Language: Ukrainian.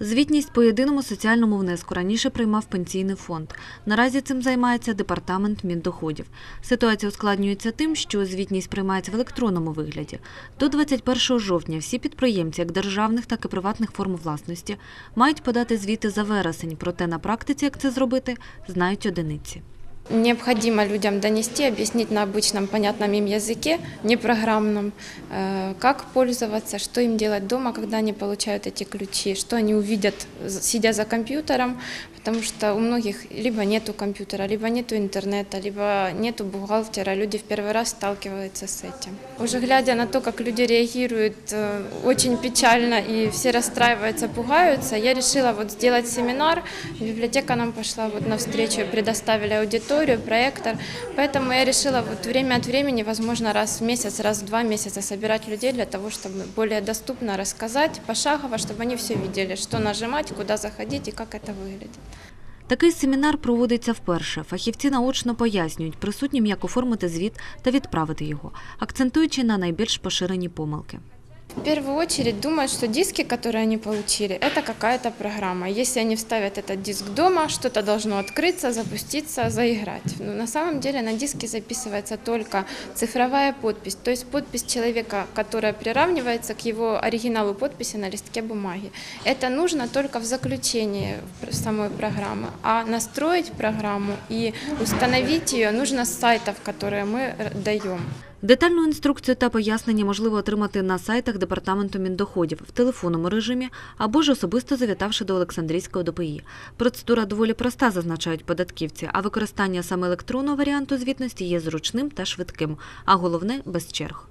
Звітність по єдиному соціальному внеску раніше приймав пенсійний фонд. Наразі цим займається департамент Міндоходів. Ситуація ускладнюється тим, що звітність приймається в електронному вигляді. До 21 жовтня всі підприємці, як державних, так і приватних форм власності, мають подати звіти за вересень. Проте на практиці, як це зробити, знають одиниці. Необходимо людям донести, объяснить на обычном понятном им языке, не программном, э, как пользоваться, что им делать дома, когда они получают эти ключи, что они увидят, сидя за компьютером, потому что у многих либо нету компьютера, либо нету интернета, либо нету бухгалтера, люди в первый раз сталкиваются с этим. Уже глядя на то, как люди реагируют э, очень печально и все расстраиваются, пугаются, я решила вот сделать семинар, библиотека нам пошла вот навстречу, предоставили аудиторию, проектор, поэтому я решила вот время от времени, возможно, раз в месяц, раз в два месяца собирать людей для того, чтобы более доступно рассказать, пошагово, чтобы они все видели, что нажимать, куда заходить и как это выглядит. Такий семінар проводиться вперше. Фахівці наочно пояснюють присутнім, як оформити звіт та відправити його, акцентуючи на найбільш поширені помилки. В первую очередь думают, что диски, которые они получили, это какая-то программа. Если они вставят этот диск дома, что-то должно открыться, запуститься, заиграть. Но на самом деле на диске записывается только цифровая подпись, то есть подпись человека, которая приравнивается к его оригиналу подписи на листке бумаги. Это нужно только в заключении самой программы. А настроить программу и установить ее нужно с сайтов, которые мы э, даем. Детальну інструкцію та пояснення можливо отримати на сайтах департаменту Міндоходів в телефонному режимі або ж особисто завітавши до Олександрійського ДПІ. Процедура доволі проста, зазначають податківці, а використання саме електронного варіанту звітності є зручним та швидким, а головне без черг.